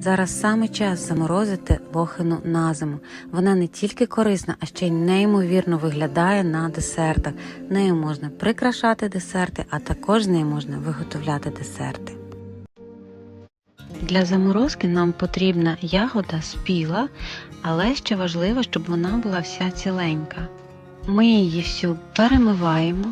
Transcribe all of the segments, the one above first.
Зараз саме час заморозити лохину на зиму. Вона не тільки корисна, а ще й неймовірно виглядає на десертах. Нею можна прикрашати десерти, а також з нею можна виготовляти десерти. Для заморозки нам потрібна ягода спіла, але ще важливо, щоб вона була вся ціленька. Ми її всю перемиваємо,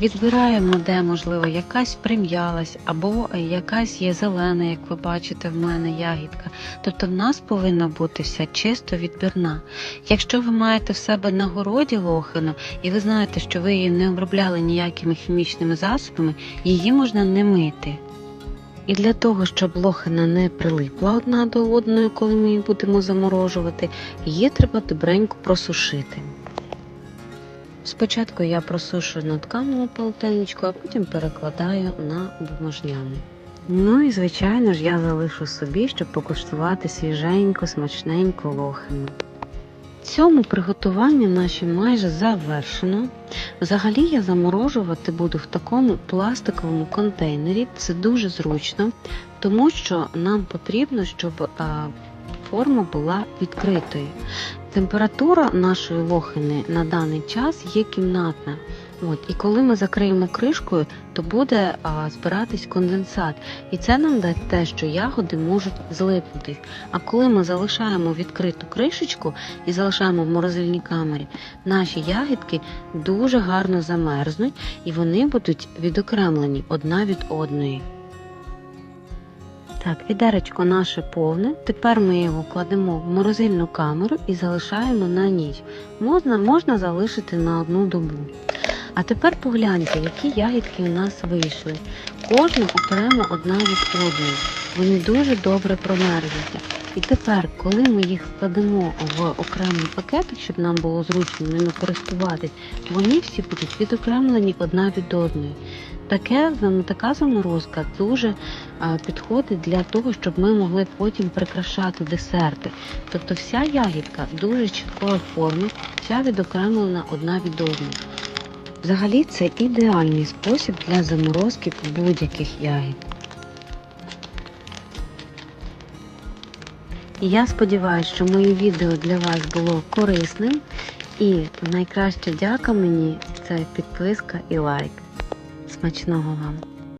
відбираємо, де можливо якась прим'ялась або якась є зелена, як ви бачите, в мене ягідка. Тобто в нас повинна бути вся чисто відбірна. Якщо ви маєте в себе на городі лохину і ви знаєте, що ви її не обробляли ніякими хімічними засобами, її можна не мити. І для того, щоб лохина не прилипла одна до одної, коли ми її будемо заморожувати, її треба добренько просушити. Спочатку я просушую на тканому полотенечку, а потім перекладаю на бумажняне. Ну і звичайно ж я залишу собі, щоб покуштувати свіженьку, смачненьку лохину. Цьому приготування наші майже завершено. Взагалі я заморожувати буду в такому пластиковому контейнері. Це дуже зручно, тому що нам потрібно, щоб форма була відкритою. Температура нашої лохини на даний час є кімнатна. От, і коли ми закриємо кришкою, то буде а, збиратись конденсат. І це нам дасть те, що ягоди можуть злипнути. А коли ми залишаємо відкриту кришечку і залишаємо в морозильній камері, наші ягідки дуже гарно замерзнуть і вони будуть відокремлені одна від одної. Так, відеречко наше повне. Тепер ми його кладемо в морозильну камеру і залишаємо на ніч. Можна, можна залишити на одну добу. А тепер погляньте, які ягідки у нас вийшли. Кожна окремо одна від одної. Вони дуже добре промерзлися. І тепер, коли ми їх складемо в окремий пакетик, щоб нам було зручно ними користуватись, вони всі будуть відокремлені одна від одної. Таке, така заморозка дуже а, підходить для того, щоб ми могли потім прикрашати десерти. Тобто вся ягідка дуже чіткої форми, вся відокремлена одна від одної. Взагалі це ідеальний спосіб для заморозки будь-яких ягід. Я сподіваюся, що моє відео для вас було корисним. І найкраща дяка мені це підписка і лайк. Смачного вам!